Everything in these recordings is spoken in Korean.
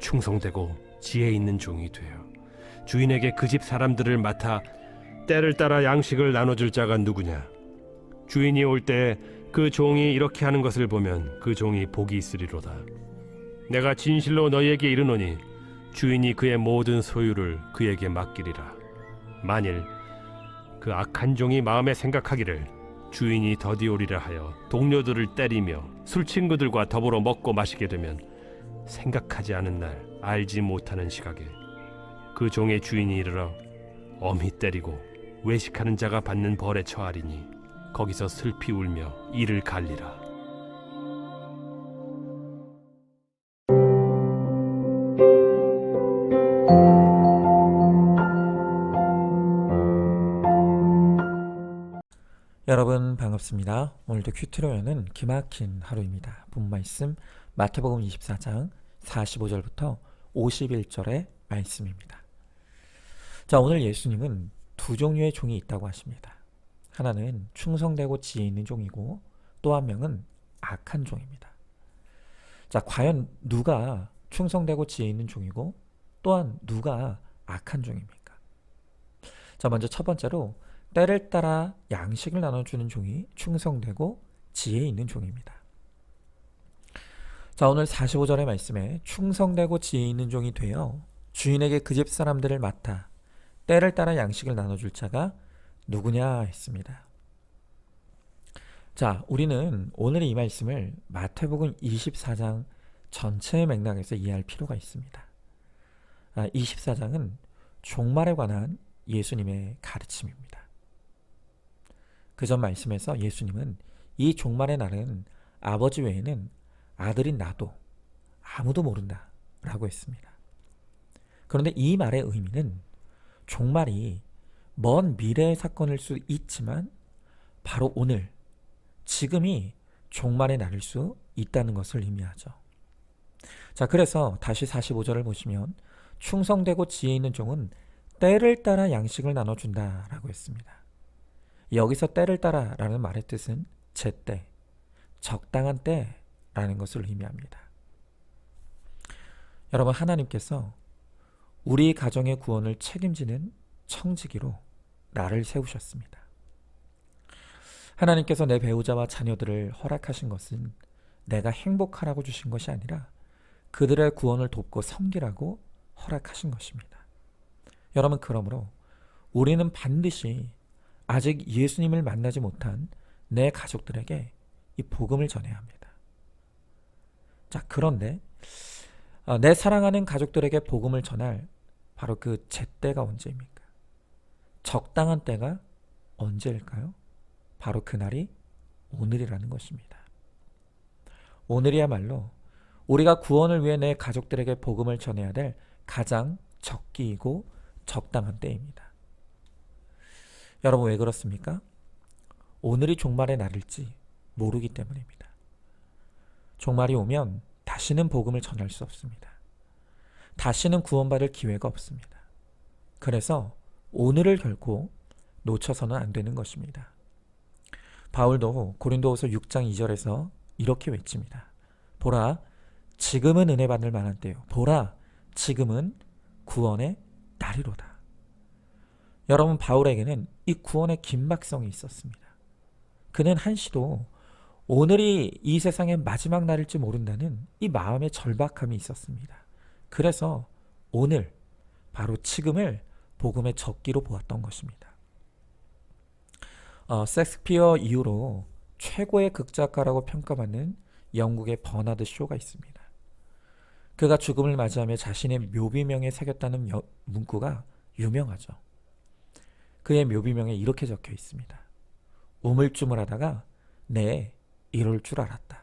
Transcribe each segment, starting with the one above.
충성되고 지혜 있는 종이 되어 주인에게 그 집 사람들을 맡아 때를 따라 양식을 나눠줄 자가 누구냐? 주인이 올 때 그 종이 이렇게 하는 것을 보면 그 종이 복이 있으리로다. 내가 진실로 너희에게 이르노니 주인이 그의 모든 소유를 그에게 맡기리라. 만일 그 악한 종이 마음에 생각하기를 주인이 더디오리라 하여 동료들을 때리며 술 친구들과 더불어 먹고 마시게 되면 생각하지 않은 날 알지 못하는 시각에 그 종의 주인이 이르러 엄히 때리고 외식하는 자가 받는 벌에 처하리니 거기서 슬피 울며 이를 갈리라 여러분 반갑습니다. 오늘도 큐트로연은 기막힌 하루입니다. 본 말씀 마태복음 24장 45절부터 51절의 말씀입니다. 자, 오늘 예수님은 두 종류의 종이 있다고 하십니다. 하나는 충성되고 지혜 있는 종이고 또 한 명은 악한 종입니다. 자, 과연 누가 충성되고 지혜 있는 종이고 또한 누가 악한 종입니까? 자, 먼저 첫 번째로 때를 따라 양식을 나눠주는 종이 충성되고 지혜 있는 종입니다. 자, 오늘 45절의 말씀에 충성되고 지혜 있는 종이 되어 주인에게 그 집 사람들을 맡아 때를 따라 양식을 나눠줄 자가 누구냐 했습니다. 자, 우리는 오늘 이 말씀을 마태복음 24장 전체의 맥락에서 이해할 필요가 있습니다. 아, 24장은 종말에 관한 예수님의 가르침입니다. 그 전 말씀에서 예수님은 이 종말의 날은 아버지 외에는 아들인 나도 아무도 모른다 라고 했습니다. 그런데 이 말의 의미는 종말이 먼 미래의 사건일 수 있지만 바로 오늘, 지금이 종말의 날일 수 있다는 것을 의미하죠. 자, 그래서 다시 45절을 보시면 충성되고 지혜 있는 종은 때를 따라 양식을 나눠준다 라고 했습니다. 여기서 때를 따라 라는 말의 뜻은 제때, 적당한 때 라는 것을 의미합니다. 여러분 하나님께서 우리 가정의 구원을 책임지는 청지기로 나를 세우셨습니다. 하나님께서 내 배우자와 자녀들을 허락하신 것은 내가 행복하라고 주신 것이 아니라 그들의 구원을 돕고 섬기라고 허락하신 것입니다. 여러분 그러므로 우리는 반드시 아직 예수님을 만나지 못한 내 가족들에게 이 복음을 전해야 합니다. 자, 그런데 어, 내 사랑하는 가족들에게 복음을 전할 바로 그 제때가 언제입니까? 적당한 때가 언제일까요? 바로 그날이 오늘이라는 것입니다. 오늘이야말로 우리가 구원을 위해 내 가족들에게 복음을 전해야 될 가장 적기이고 적당한 때입니다. 여러분 왜 그렇습니까? 오늘이 종말의 날일지 모르기 때문입니다. 종말이 오면 다시는 복음을 전할 수 없습니다. 다시는 구원받을 기회가 없습니다. 그래서 오늘을 결코 놓쳐서는 안 되는 것입니다. 바울도 고린도후서 6장 2절에서 이렇게 외칩니다. 보라, 지금은 은혜 받을 만한 때요. 보라, 지금은 구원의 날이로다. 여러분 바울에게는 이 구원의 긴박성이 있었습니다. 그는 한시도 오늘이 이 세상의 마지막 날일지 모른다는 이 마음의 절박함이 있었습니다. 그래서 오늘 바로 지금을 복음의 적기로 보았던 것입니다. 어, 섹스피어 이후로 최고의 극작가라고 평가받는 영국의 버나드 쇼가 있습니다. 그가 죽음을 맞이하며 자신의 묘비명에 새겼다는 여, 문구가 유명하죠. 그의 묘비명에 이렇게 적혀 있습니다. 우물쭈물하다가 네 이럴 줄 알았다.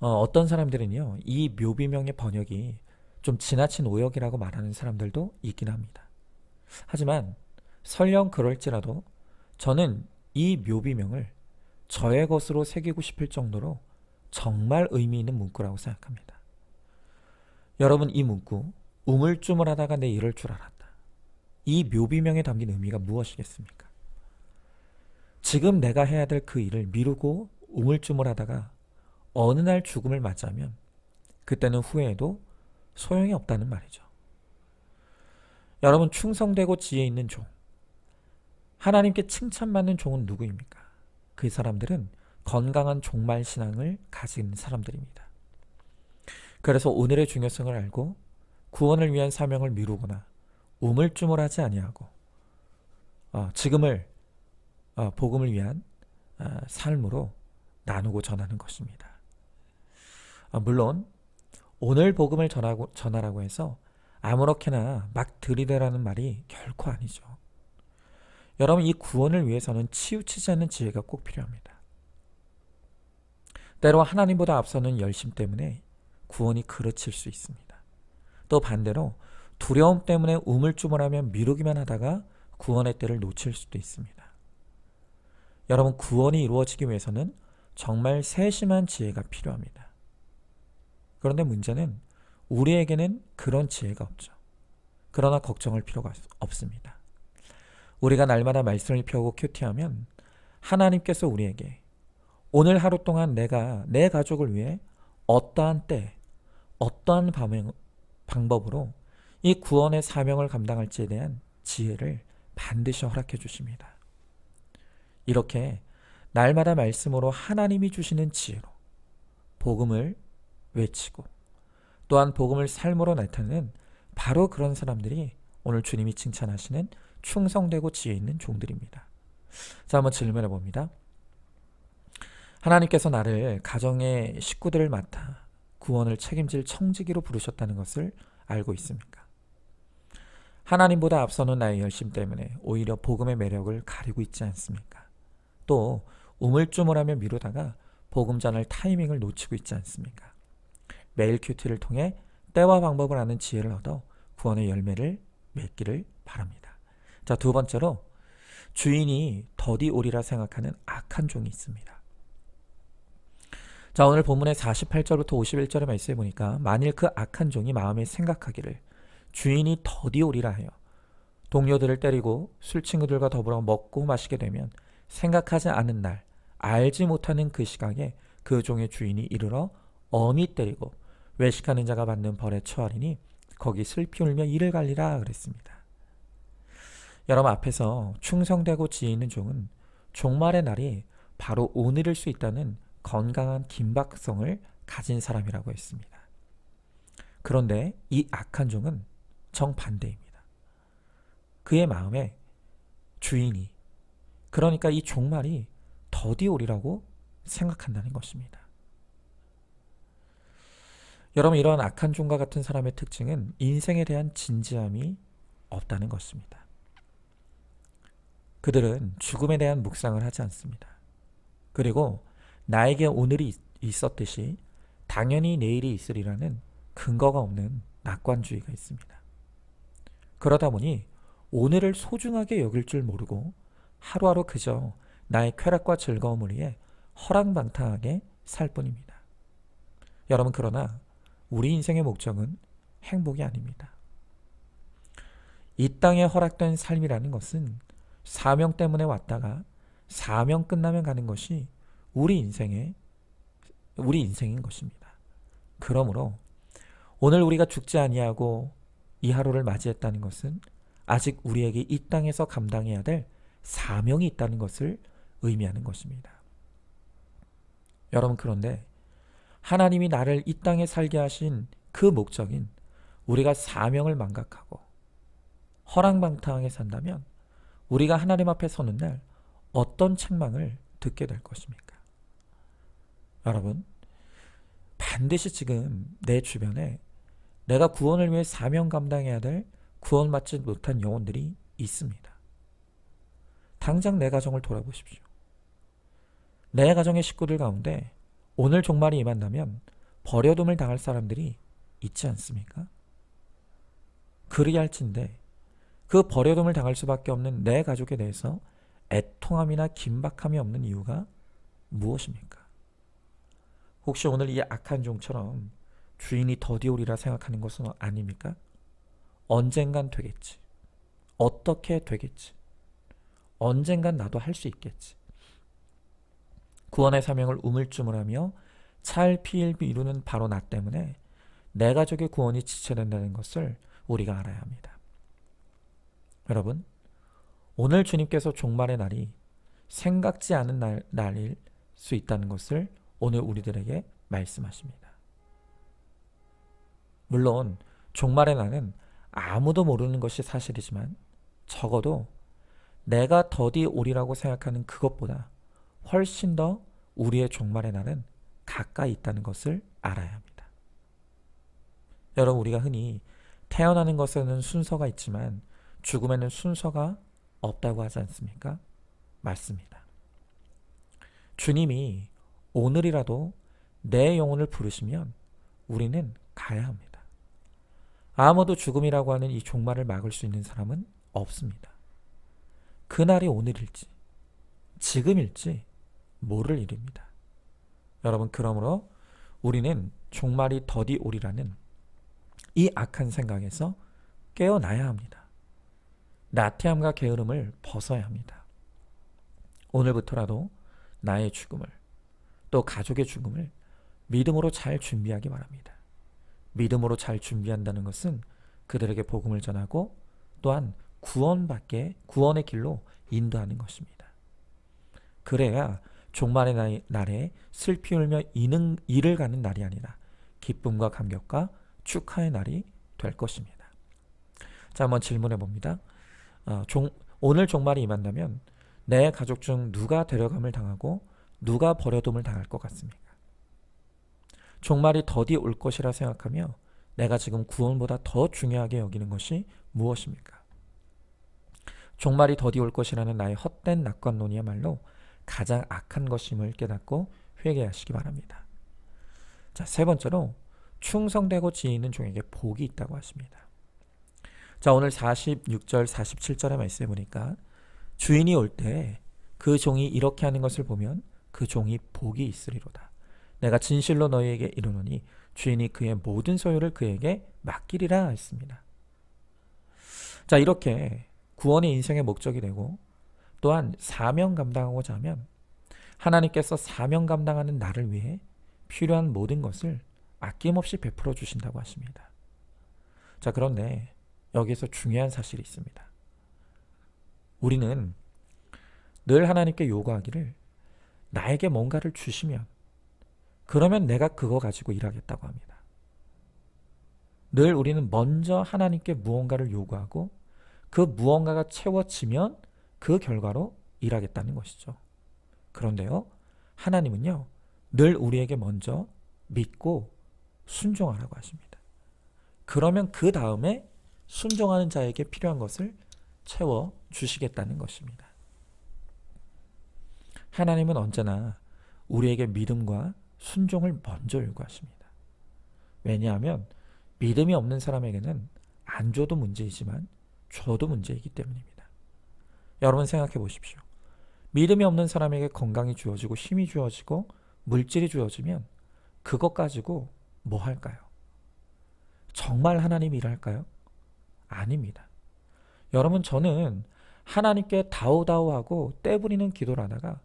어, 어떤 사람들은요 이 묘비명의 번역이 좀 지나친 오역이라고 말하는 사람들도 있긴 합니다. 하지만 설령 그럴지라도 저는 이 묘비명을 저의 것으로 새기고 싶을 정도로 정말 의미 있는 문구라고 생각합니다. 여러분 이 문구 우물쭈물하다가 내 이럴 줄 알았다. 이 묘비명에 담긴 의미가 무엇이겠습니까? 지금 내가 해야 될 그 일을 미루고 우물쭈물하다가 어느 날 죽음을 맞이하면 그때는 후회해도 소용이 없다는 말이죠. 여러분 충성되고 지혜 있는 종. 하나님께 칭찬받는 종은 누구입니까? 그 사람들은 건강한 종말 신앙을 가진 사람들입니다. 그래서 오늘의 중요성을 알고 구원을 위한 사명을 미루거나 우물쭈물하지 아니하고 어, 지금을 어, 복음을 위한 어, 삶으로 나누고 전하는 것입니다. 어, 물론 오늘 복음을 전하고 전하라고 해서 아무렇게나 막 들이대라는 말이 결코 아니죠. 여러분 이 구원을 위해서는 치우치지 않는 지혜가 꼭 필요합니다. 때로 하나님보다 앞서는 열심 때문에 구원이 그르칠 수 있습니다. 또 반대로 두려움 때문에 우물쭈물하며 미루기만 하다가 구원의 때를 놓칠 수도 있습니다. 여러분 구원이 이루어지기 위해서는 정말 세심한 지혜가 필요합니다. 그런데 문제는 우리에게는 그런 지혜가 없죠. 그러나 걱정할 필요가 없습니다. 우리가 날마다 말씀을 펴고 큐티하면 하나님께서 우리에게 오늘 하루 동안 내가 내 가족을 위해 어떠한 때, 어떠한 방법으로 이 구원의 사명을 감당할지에 대한 지혜를 반드시 허락해 주십니다. 이렇게 날마다 말씀으로 하나님이 주시는 지혜로 복음을 외치고 또한 복음을 삶으로 나타내는 바로 그런 사람들이 오늘 주님이 칭찬하시는 충성되고 지혜 있는 종들입니다. 자, 한번 질문해 봅니다. 하나님께서 나를 가정의 식구들을 맡아 구원을 책임질 청지기로 부르셨다는 것을 알고 있습니까? 하나님보다 앞서는 나의 열심 때문에 오히려 복음의 매력을 가리고 있지 않습니까? 또 우물쭈물하며 미루다가 복음 전할 타이밍을 놓치고 있지 않습니까? 매일 큐티를 통해 때와 방법을 아는 지혜를 얻어 구원의 열매를 맺기를 바랍니다. 자, 두 번째로 주인이 더디 오리라 생각하는 악한 종이 있습니다. 자, 오늘 본문의 48절부터 51절의 말씀에 보니까 만일 그 악한 종이 마음에 생각하기를 주인이 더디 오리라 하여 동료들을 때리고 술 친구들과 더불어 먹고 마시게 되면 생각하지 않은 날 알지 못하는 그 시각에 그 종의 주인이 이르러 엄히 때리고 외식하는 자가 받는 벌에 처하리니 거기 슬피 울며 이를 갈리라 그랬습니다. 여러분 앞에서 충성되고 지혜 있는 종은 종말의 날이 바로 오늘일 수 있다는 건강한 긴박성을 가진 사람이라고 했습니다. 그런데 이 악한 종은 정반대입니다. 그의 마음에 주인이 그러니까 이 종말이 더디 오리라고 생각한다는 것입니다. 여러분 이러한 악한 종과 같은 사람의 특징은 인생에 대한 진지함이 없다는 것입니다. 그들은 죽음에 대한 묵상을 하지 않습니다. 그리고 나에게 오늘이 있- 있었듯이 당연히 내일이 있으리라는 근거가 없는 낙관주의가 있습니다. 그러다 보니 오늘을 소중하게 여길 줄 모르고 하루하루 그저 나의 쾌락과 즐거움을 위해 허랑방탕하게 살 뿐입니다. 여러분 그러나 우리 인생의 목적은 행복이 아닙니다. 이 땅에 허락된 삶이라는 것은 사명 때문에 왔다가 사명 끝나면 가는 것이 우리 인생의 우리 인생인 것입니다. 그러므로 오늘 우리가 죽지 아니하고 이 하루를 맞이했다는 것은 아직 우리에게 이 땅에서 감당해야 될 사명이 있다는 것을 의미하는 것입니다. 여러분 그런데 하나님이 나를 이 땅에 살게 하신 그 목적인 우리가 사명을 망각하고 허랑방탕하게 산다면 우리가 하나님 앞에 서는 날 어떤 책망을 듣게 될 것입니까? 여러분 반드시 지금 내 주변에 내가 구원을 위해 사명 감당해야 될 구원받지 못한 영혼들이 있습니다. 당장 내 가정을 돌아보십시오. 내 가정의 식구들 가운데 오늘 종말이 임한다면 버려둠을 당할 사람들이 있지 않습니까? 그리 할진데 그 버려둠을 당할 수밖에 없는 내 가족에 대해서 애통함이나 긴박함이 없는 이유가 무엇입니까? 혹시 오늘 이 악한 종처럼 주인이 더디오리라 생각하는 것은 아닙니까? 언젠간 되겠지. 어떻게 되겠지. 언젠간 나도 할 수 있겠지. 구원의 사명을 우물쭈물하며 찰피일 미루는 바로 나 때문에 내 가족의 구원이 지체된다는 것을 우리가 알아야 합니다. 여러분, 오늘 주님께서 종말의 날이 생각지 않은 날, 날일 수 있다는 것을 오늘 우리들에게 말씀하십니다. 물론 종말의 날은 아무도 모르는 것이 사실이지만 적어도 내가 더디 오리라고 생각하는 그것보다 훨씬 더 우리의 종말의 날은 가까이 있다는 것을 알아야 합니다. 여러분 우리가 흔히 태어나는 것에는 순서가 있지만 죽음에는 순서가 없다고 하지 않습니까? 맞습니다. 주님이 오늘이라도 내 영혼을 부르시면 우리는 가야 합니다. 아무도 죽음이라고 하는 이 종말을 막을 수 있는 사람은 없습니다. 그날이 오늘일지, 지금일지 모를 일입니다. 여러분, 그러므로 우리는 종말이 더디 오리라는 이 악한 생각에서 깨어나야 합니다. 나태함과 게으름을 벗어야 합니다. 오늘부터라도 나의 죽음을 또 가족의 죽음을 믿음으로 잘 준비하기 바랍니다. 믿음으로 잘 준비한다는 것은 그들에게 복음을 전하고 또한 구원받게 구원의 길로 인도하는 것입니다. 그래야 종말의 날- 날에 슬피 울며 이는, 이를 가는 날이 아니라 기쁨과 감격과 축하의 날이 될 것입니다. 자, 한번 질문해 봅니다. 어, 종, 오늘 종말이 임한다면 내 가족 중 누가 데려감을 당하고 누가 버려둠을 당할 것 같습니까? 종말이 더디 올 것이라 생각하며 내가 지금 구원보다 더 중요하게 여기는 것이 무엇입니까? 종말이 더디 올 것이라는 나의 헛된 낙관론이야말로 가장 악한 것임을 깨닫고 회개하시기 바랍니다. 자, 세 번째로 충성되고 지혜 있는 종에게 복이 있다고 하십니다. 자, 오늘 46절, 47절의 말씀에 보니까 주인이 올 때 그 종이 이렇게 하는 것을 보면 그 종이 복이 있으리로다. 내가 진실로 너희에게 이르노니 주인이 그의 모든 소유를 그에게 맡기리라 했습니다. 자, 이렇게 구원이 인생의 목적이 되고 또한 사명 감당하고자 하면 하나님께서 사명 감당하는 나를 위해 필요한 모든 것을 아낌없이 베풀어 주신다고 하십니다. 자, 그런데 여기서 중요한 사실이 있습니다. 우리는 늘 하나님께 요구하기를 나에게 뭔가를 주시면 그러면 내가 그거 가지고 일하겠다고 합니다. 늘 우리는 먼저 하나님께 무언가를 요구하고 그 무언가가 채워지면 그 결과로 일하겠다는 것이죠. 그런데요, 하나님은요, 늘 우리에게 먼저 믿고 순종하라고 하십니다. 그러면 그 다음에 순종하는 자에게 필요한 것을 채워 주시겠다는 것입니다. 하나님은 언제나 우리에게 믿음과 순종을 먼저 요구하십니다. 왜냐하면 믿음이 없는 사람에게는 안 줘도 문제이지만 줘도 문제이기 때문입니다. 여러분 생각해 보십시오. 믿음이 없는 사람에게 건강이 주어지고 힘이 주어지고 물질이 주어지면 그것 가지고 뭐 할까요? 정말 하나님이 일할까요? 아닙니다. 여러분 저는 하나님께 다오다오하고 떼부리는 기도를 하다가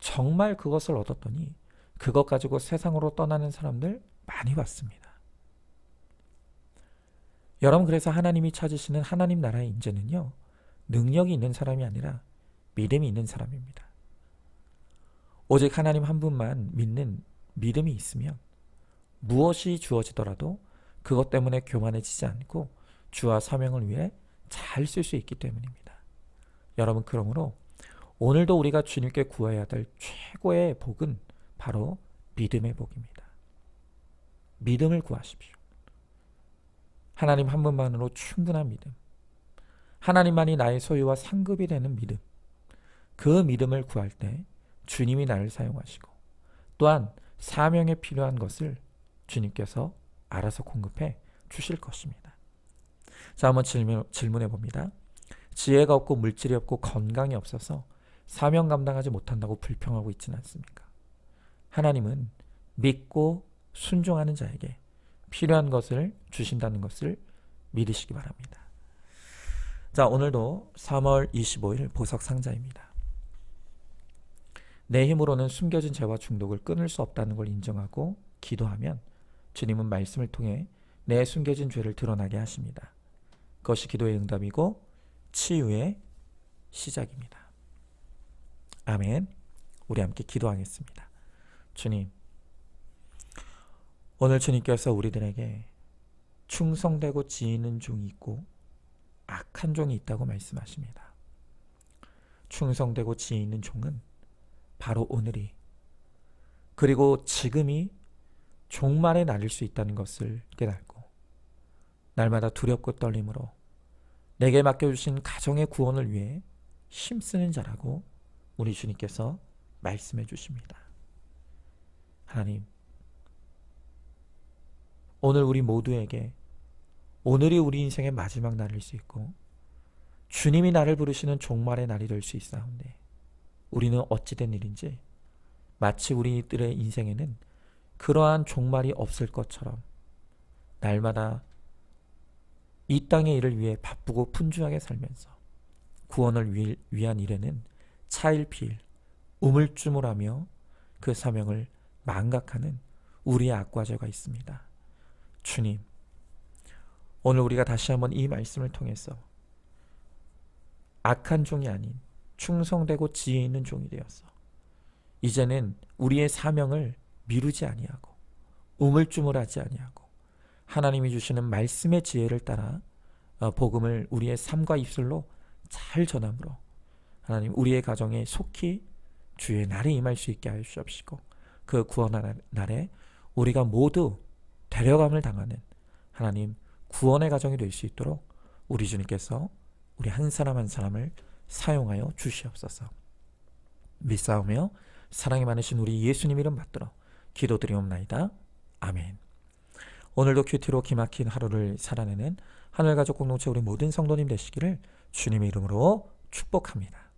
정말 그것을 얻었더니 그것 가지고 세상으로 떠나는 사람들 많이 봤습니다. 여러분 그래서 하나님이 찾으시는 하나님 나라의 인재는요. 능력이 있는 사람이 아니라 믿음이 있는 사람입니다. 오직 하나님 한 분만 믿는 믿음이 있으면 무엇이 주어지더라도 그것 때문에 교만해지지 않고 주와 사명을 위해 잘 쓸 수 있기 때문입니다. 여러분 그러므로 오늘도 우리가 주님께 구해야 될 최고의 복은 바로 믿음의 복입니다. 믿음을 구하십시오. 하나님 한 분만으로 충분한 믿음. 하나님만이 나의 소유와 상급이 되는 믿음. 그 믿음을 구할 때 주님이 나를 사용하시고 또한 사명에 필요한 것을 주님께서 알아서 공급해 주실 것입니다. 자, 한번 질문, 질문해 봅니다. 지혜가 없고 물질이 없고 건강이 없어서 사명 감당하지 못한다고 불평하고 있지는 않습니까? 하나님은 믿고 순종하는 자에게 필요한 것을 주신다는 것을 믿으시기 바랍니다. 자, 오늘도 3월 25일 보석 상자입니다. 내 힘으로는 숨겨진 죄와 중독을 끊을 수 없다는 걸 인정하고 기도하면 주님은 말씀을 통해 내 숨겨진 죄를 드러나게 하십니다. 그것이 기도의 응답이고 치유의 시작입니다. 아멘. 우리 함께 기도하겠습니다. 주님, 오늘 주님께서 우리들에게 충성되고 지혜는 종이 있고 악한 종이 있다고 말씀하십니다. 충성되고 지혜 있는 종은 바로 오늘이 그리고 지금이 종말의 날일 수 있다는 것을 깨닫고 날마다 두렵고 떨림으로 내게 맡겨주신 가정의 구원을 위해 힘쓰는 자라고 우리 주님께서 말씀해 주십니다. 하나님, 오늘 우리 모두에게 오늘이 우리 인생의 마지막 날일 수 있고 주님이 나를 부르시는 종말의 날이 될 수 있사온데 우리는 어찌된 일인지 마치 우리들의 인생에는 그러한 종말이 없을 것처럼 날마다 이 땅의 일을 위해 바쁘고 분주하게 살면서 구원을 위- 위한 일에는 차일피일 우물쭈물하며 그 사명을 망각하는 우리의 악과제가 있습니다. 주님, 오늘 우리가 다시 한번 이 말씀을 통해서 악한 종이 아닌 충성되고 지혜 있는 종이 되어서 이제는 우리의 사명을 미루지 아니하고 우물쭈물하지 아니하고 하나님이 주시는 말씀의 지혜를 따라 어, 복음을 우리의 삶과 입술로 잘 전함으로 하나님 우리의 가정에 속히 주의 날이 임할 수 있게 하여 주옵시고 그 구원의 날에 우리가 모두 데려감을 당하는 하나님 구원의 가정이 될 수 있도록 우리 주님께서 우리 한 사람 한 사람을 사용하여 주시옵소서. 믿사오며 사랑이 많으신 우리 예수님 이름 받들어 기도드리옵나이다. 아멘. 오늘도 큐티로 기막힌 하루를 살아내는 하늘가족 공동체 우리 모든 성도님 되시기를 주님의 이름으로 축복합니다.